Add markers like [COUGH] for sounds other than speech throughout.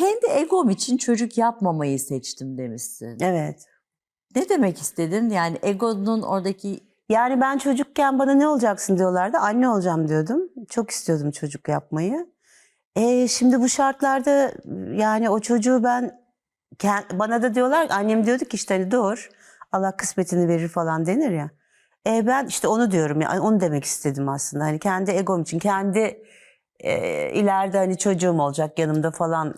kendi egom için çocuk yapmamayı seçtim demişsin. Evet. Ne demek istedin? Yani egonun oradaki Yani ben çocukken bana ne olacaksın diyorlardı. Anne olacağım diyordum. Çok istiyordum çocuk yapmayı. E, şimdi bu şartlarda yani o çocuğu ben bana da diyorlar annem diyordu ki işte hani doğur Allah kısmetini verir falan denir ya. E, ben işte onu diyorum ya onu demek istedim aslında. Hani kendi egom için kendi e, ileride hani çocuğum olacak yanımda falan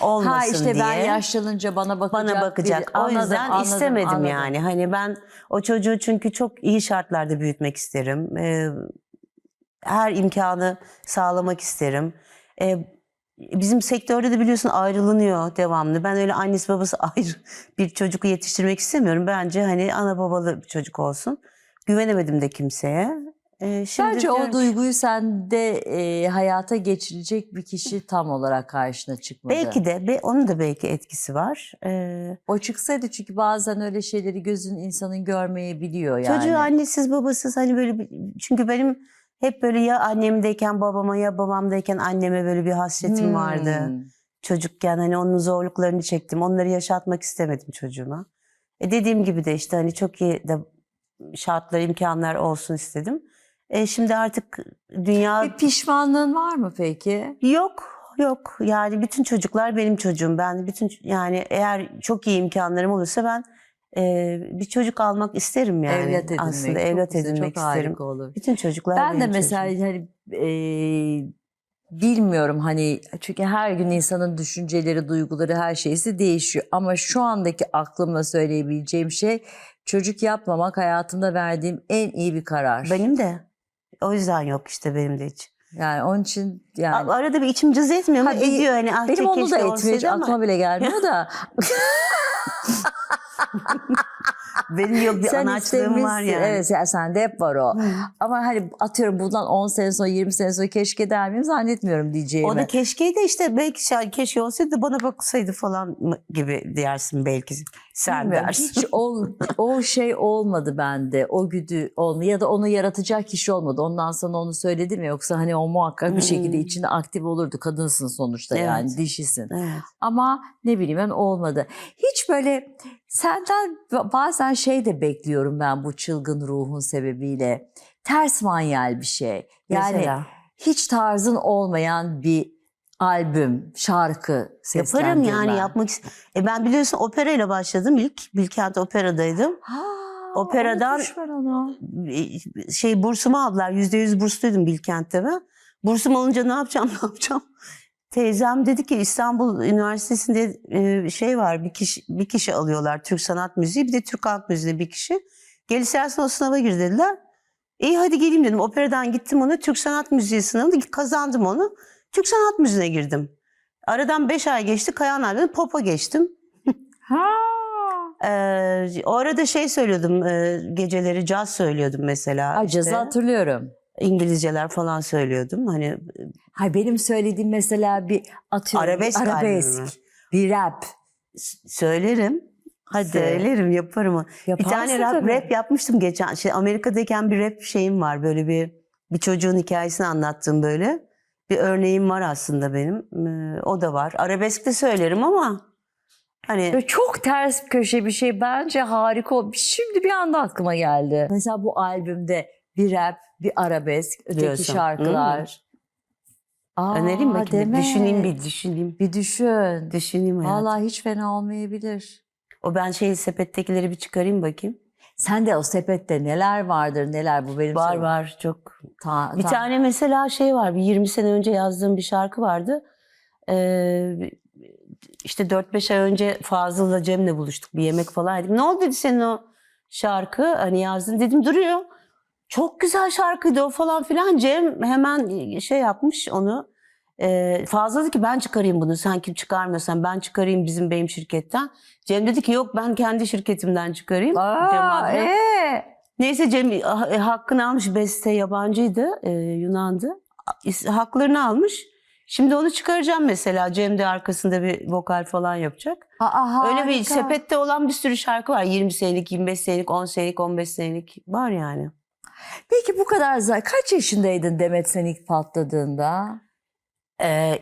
olmasın ha işte diye ben yaşlanınca bana bakacak. bana bakacak. biri. O Anladım, yüzden anladım, istemedim anladım. yani. Hani ben o çocuğu çünkü çok iyi şartlarda büyütmek isterim. Ee, her imkanı sağlamak isterim. Ee, bizim sektörde de biliyorsun ayrılınıyor devamlı. Ben öyle annesi babası [LAUGHS] ayrı bir çocuk yetiştirmek istemiyorum. Bence hani ana babalı bir çocuk olsun. Güvenemedim de kimseye. Ee, şimdi Bence diyorum o ki- duyguyu sende e, hayata geçirecek bir kişi tam olarak karşına çıkmadı. Belki de be- onun da belki etkisi var. Ee, O çıksaydı çünkü bazen öyle şeyleri gözün insanın görmeyebiliyor yani. Çocuğu annesiz babasız hani böyle bir- çünkü benim hep böyle ya annemdeyken babama ya babamdayken anneme böyle bir hasretim vardı. Hmm. Çocukken hani onun zorluklarını çektim. Onları yaşatmak istemedim çocuğuma. E dediğim gibi de işte hani çok iyi de şartlar, imkanlar olsun istedim. E şimdi artık dünya Bir pişmanlığın var mı peki? yok yok. Yani bütün çocuklar benim çocuğum. Ben bütün yani eğer çok iyi imkanlarım olursa ben e, bir çocuk almak isterim yani. evlat edinmek. Aslında çok evlat güzel, edinmek çok isterim. harika olur. Bütün çocuklar Ben de benim mesela çocuğum. hani e, bilmiyorum hani çünkü her gün insanın düşünceleri, duyguları, her şeysi değişiyor. Ama şu andaki aklımla söyleyebileceğim şey çocuk yapmamak hayatımda verdiğim en iyi bir karar. Benim de. O yüzden yok işte benim de hiç. Yani onun için yani Arada bir içim cız etmiyor bir- ediyor hani. Ah, benim onu da etmiyor hiç aklıma bile gelmiyor da. [LAUGHS] Benim yok bir Sen anaçlığım var yani. Evet yani sende hep var o. Ama hani atıyorum bundan 10 sene sonra 20 sene sonra keşke der miyim zannetmiyorum diyeceğimi. O da keşkeydi işte belki şey- keşke olsaydı bana baksaydı falan gibi dersin belki sen Bilmiyorum, dersin. Hiç o, o şey olmadı bende. O güdü olmadı. Ya da onu yaratacak kişi olmadı. Ondan sonra onu söyledim ya. Yoksa hani o muhakkak bir şekilde Hmm. içinde aktif olurdu. Kadınsın sonuçta Evet. yani dişisin. Evet. Ama ne bileyim ben olmadı. Hiç böyle senden bazen şey de bekliyorum ben bu çılgın ruhun sebebiyle. Ters manyel bir şey. Yani Mesela. hiç tarzın olmayan bir albüm, şarkı Yaparım yani yapmak ist- E ben biliyorsun operayla başladım ilk. Bilkent Opera'daydım. Ha, Operadan- ben şey bursumu aldılar. Yüzde yüz bursluydum Bilkent'te ben. Bursum alınca ne yapacağım [LAUGHS] ne yapacağım. Teyzem dedi ki İstanbul Üniversitesi'nde e, şey var bir kişi bir kişi alıyorlar Türk Sanat Müziği bir de Türk Halk Müziği bir kişi. Gel istersen o sınava gir dediler. İyi hadi geleyim dedim. Operadan gittim ona Türk Sanat Müziği sınavını kazandım onu. Türk Sanat Müziği'ne girdim. Aradan beş ay geçti. Kayan abi pop'a geçtim. [LAUGHS] Ha. Ee, o arada şey söylüyordum e, geceleri caz söylüyordum mesela. Ay, cazı işte. hatırlıyorum. İngilizceler falan söylüyordum. Hani Hay benim söylediğim mesela bir atıyorum Arabesk bir albümü mü? bir rap. s- söylerim. Hadi. Söylerim, yaparım. bir Yaparsın tane rap, tabii. rap yapmıştım geçen. Şey, Amerika'dayken bir rap şeyim var. Böyle bir bir çocuğun hikayesini anlattığım böyle. Bir örneğim var aslında benim. Ee, o da var. Arabesk de söylerim ama hani Böyle çok ters bir köşe bir şey bence harika. Şimdi bir anda aklıma geldi. Mesela bu albümde bir rap, bir arabesk, öteki Diyorsun. şarkılar. Aa, önereyim mi? deme. Düşüneyim bir düşüneyim. Bir düşün. Düşüneyim hayatım. Vallahi hiç fena olmayabilir. O ben şey sepettekileri bir çıkarayım bakayım. Sen de o sepette neler vardır neler bu benim Var söylediğim- var çok. Ta- Bir ta- tane mesela şey var. Bir 20 sene önce yazdığım bir şarkı vardı. Ee, işte 4-5 ay önce Fazıl'la Cem'le buluştuk. Bir yemek falan yedik. Ne oldu dedi senin o şarkı? Hani yazdın. Dedim duruyor. Çok güzel şarkıydı o falan filan. Cem hemen şey yapmış onu. Ee, Fazıl dedi ki ben çıkarayım bunu. Sen kim çıkarmıyorsan ben çıkarayım bizim benim şirketten. Cem dedi ki yok ben kendi şirketimden çıkarayım. Cem Aa, adına. ee? Neyse Cem e, hakkını almış beste yabancıydı, e, Yunan'dı. Haklarını almış. Şimdi onu çıkaracağım mesela. Cem de arkasında bir vokal falan yapacak. Aa, Öyle bir harika. sepette olan bir sürü şarkı var. 20 senelik, 25 senelik, 10 senelik, 15 senelik var yani. Peki bu kadar za- kaç yaşındaydın Demet sen ilk patladığında? Ee,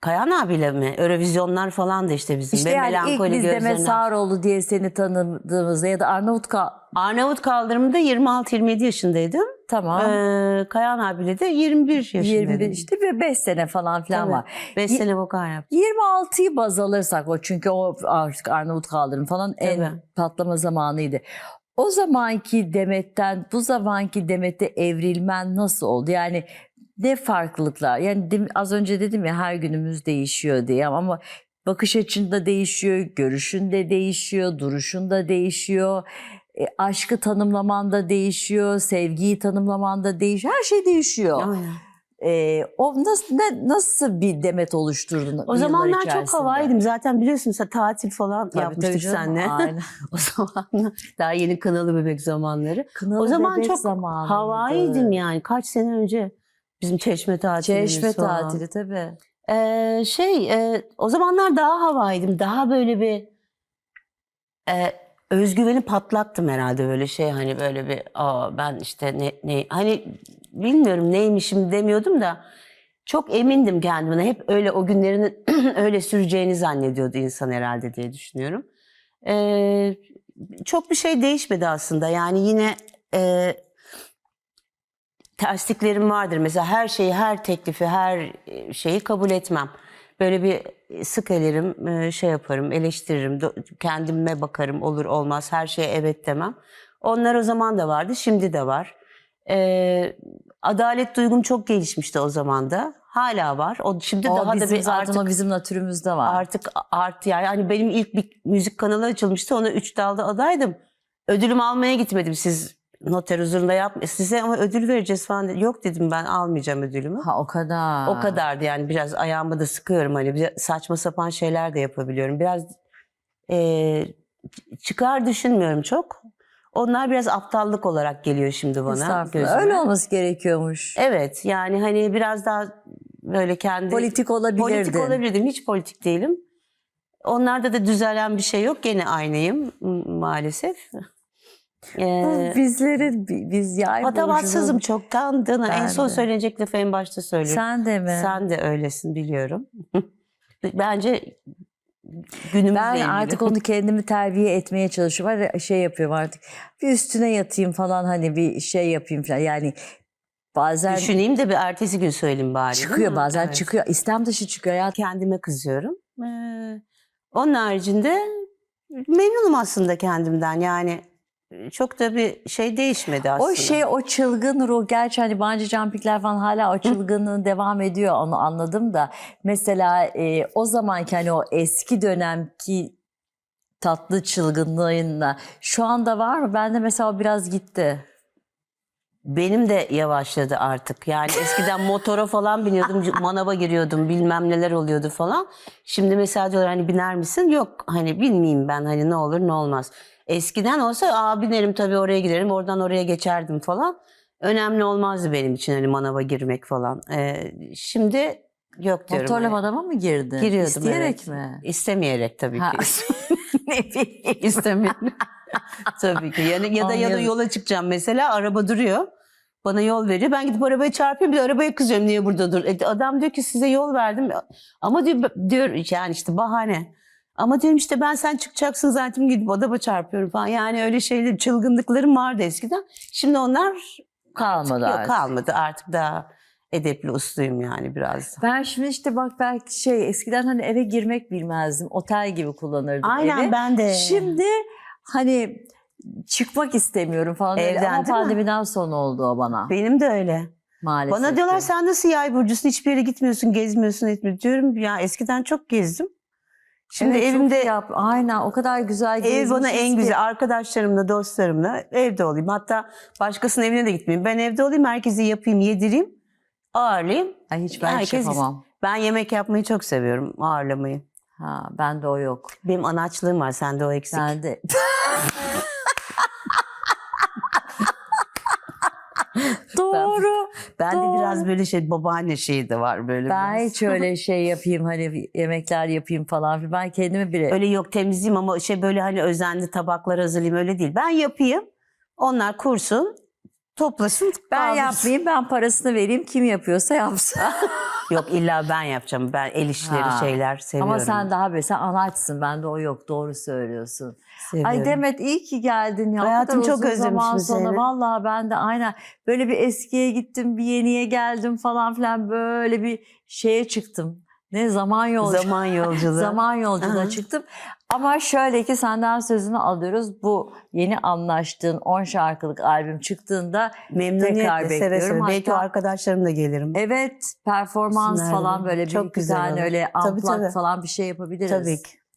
Kayan abiyle mi? Eurovizyonlar falan da işte bizim. İşte Ve yani ilk biz Demet. Sağroğlu diye seni tanıdığımızda ya da Arnavut Ka- Arnavut kaldırımında 26-27 yaşındaydım. tamam. Ee, Kayan abiyle de 21 yaşındaydım. 21 işte bir 5 sene falan filan Tabii. var. 5 Ye- sene vokal yaptım. 26'yı baz alırsak o çünkü o artık Arnavut kaldırım falan en patlama zamanıydı. O zamanki Demet'ten bu zamanki Demet'e evrilmen nasıl oldu? Yani ne farklılıklar? Yani az önce dedim ya her günümüz değişiyor diye ama bakış açın da değişiyor, görüşün de değişiyor, duruşun da değişiyor. E, aşkı tanımlaman da değişiyor, sevgiyi tanımlaman da değişiyor. Her şey değişiyor. Aynen. E, o nasıl ne, nasıl bir demet oluşturdun? O zamanlar çok havaydım. Zaten biliyorsun sen tatil falan Tabii, yapmıştık tabii canım, seninle. Aynen. [LAUGHS] o zamanlar [LAUGHS] daha yeni kanalı bebek zamanları. Kınalı o zaman bebek çok zamanıydı. havaydım yani. Kaç sene önce bizim çeşme tatilimiz Çeşme falan. tatili tabii. Ee, şey e, o zamanlar daha havaydım. Daha böyle bir e, özgüveni patlattım herhalde böyle şey hani böyle bir Aa, ben işte ne, ne hani bilmiyorum neymişim demiyordum da çok emindim kendimden. Hep öyle o günlerin [CLEARS THROAT] öyle süreceğini zannediyordu insan herhalde diye düşünüyorum. Ee, çok bir şey değişmedi aslında. Yani yine e, tersliklerim vardır. Mesela her şeyi, her teklifi, her e, şeyi kabul etmem. Böyle bir sık elerim, e, şey yaparım, eleştiririm, kendime bakarım, olur olmaz, her şeye evet demem. Onlar o zaman da vardı, şimdi de var. Ee, adalet duygum çok gelişmişti o zaman da. Hala var. O şimdi O daha da bizim bir zaten artık bizim natürümüzde var. artık art yani hani benim ilk bir müzik kanalı açılmıştı. Ona üç dalda adaydım. Ödülümü almaya gitmedim. Siz noter huzurunda yap size ama ödül vereceğiz falan. dedi. Yok dedim ben almayacağım ödülümü. ha o kadar. O kadardı yani biraz ayağımı da sıkıyorum hani bir saçma sapan şeyler de yapabiliyorum. Biraz eee, çıkar düşünmüyorum çok. Onlar biraz aptallık olarak geliyor şimdi bana. Gözüme. Öyle olması gerekiyormuş. Evet yani hani biraz daha böyle kendi Politik olabilirdin. Politik olabilirdim. Hiç politik değilim. Onlarda da düzelen bir şey yok. Gene aynıyım maalesef. Bu Ee, bizlerin bi- biz yay patavatsızım çoktan. En Ben son de. söylenecek lafı en başta söylüyorum. Sen de mi? Sen de öylesin biliyorum. [LAUGHS] Bence günümüzle ben ilgili. artık onu kendimi terbiye etmeye çalışıyorum. Ya, şey yapıyorum artık. Bir üstüne yatayım falan hani bir şey yapayım falan. Yani bazen Düşüneyim de bir ertesi gün söyleyeyim bari. değil çıkıyor mi? bazen Evet. çıkıyor. İstem dışı çıkıyor ya. Kendime kızıyorum. Ee, onun haricinde memnunum aslında kendimden. Yani çok da bir şey değişmedi aslında. O şey o çılgın ruh gerçi hani bungee jumpingler falan hala o çılgınlığın devam ediyor onu anladım da mesela e, o zamanki hani o eski dönemki tatlı çılgınlığınla şu anda var mı? Bende mesela o biraz gitti. Benim de yavaşladı artık. Yani eskiden motora falan biniyordum, manava giriyordum, bilmem neler oluyordu falan. Şimdi mesela diyorlar hani biner misin? Yok hani bilmeyeyim ben hani ne olur ne olmaz. Eskiden olsa aa binerim tabii oraya giderim, oradan oraya geçerdim falan. Önemli olmazdı benim için hani manava girmek falan. Ee, şimdi yok diyorum. Motorla hani. manava mı girdin? Giriyordum, İsteyerek evet. mi? İstemeyerek tabii Ha. ki. [LAUGHS] ne bileyim istemeyerek. [LAUGHS] tabii ki. Yani ya da ya da yola çıkacağım mesela araba duruyor. Bana yol veriyor. Ben gidip arabaya çarpıyorum bir de arabaya kızıyorum niye burada dur. E, adam diyor ki size yol verdim. Ama diyor, diyor yani işte bahane. Ama diyorum işte ben sen çıkacaksın zaten gidip adama çarpıyorum falan. Yani öyle şeyler çılgınlıklarım vardı eskiden. Şimdi onlar Kalmadı yok, artık. kalmadı. Artık daha edepli usluyum yani biraz. Ben şimdi işte bak belki şey eskiden hani eve girmek bilmezdim. Otel gibi kullanırdım Aynen evi. ben de. Şimdi hani çıkmak istemiyorum falan öyle. Evden Ama değil mi? pandemiden sonra oldu o bana Benim de öyle. maalesef. Bana diyorlar sen nasıl yay burcusun hiçbir yere gitmiyorsun gezmiyorsun etmiyorsun. Diyorum ya eskiden çok gezdim. Şimdi Evet, evimde yap, aynen o kadar güzel ev bana en ki. güzel arkadaşlarımla dostlarımla evde olayım. Hatta başkasının evine de gitmeyeyim. Ben evde olayım herkese yapayım yedireyim ağırlayayım. Ay hiç ben hiç Herkes- yapamam. Ben yemek yapmayı çok seviyorum ağırlamayı. Ha, bende o yok. Benim anaçlığım var sende o eksik. Ben de [LAUGHS] Bende Doğru. biraz böyle şey babaanne şeyi de var böyle. Ben biraz. hiç öyle şey yapayım hani yemekler yapayım falan. Ben kendimi bile Öyle yok temizleyeyim ama şey böyle hani özenli tabaklar hazırlayayım öyle değil. Ben yapayım. Onlar kursun, toplasın. ben kaldırsın. yapmayayım ben parasını vereyim kim yapıyorsa yapsın. [LAUGHS] Yok illa ben yapacağım. Ben el işleri Ha. şeyler seviyorum. Ama sen daha böyle sen anaçsın. Bende o yok. Doğru söylüyorsun. seviyorum. Ay Demet iyi ki geldin ya. O Hayatım, kadar çok uzun zaman özlemişim sonra seni. vallahi ben de aynen böyle bir eskiye gittim, bir yeniye geldim falan filan böyle bir şeye çıktım. Ne zaman yolcu. Zaman yolculuğu. [LAUGHS] Zaman yolculuğuna Aha. çıktım. Ama şöyle ki senden sözünü alıyoruz. Bu yeni anlaştığın 10 şarkılık albüm çıktığında Memnuniyetle tekrar seve bekliyorum. seve. Belki o Hatta- arkadaşlarımla gelirim. evet performans Sinirli. falan böyle bir Çok iki güzel olur. öyle Tabii, tabii. falan bir şey yapabiliriz. Tabii ki.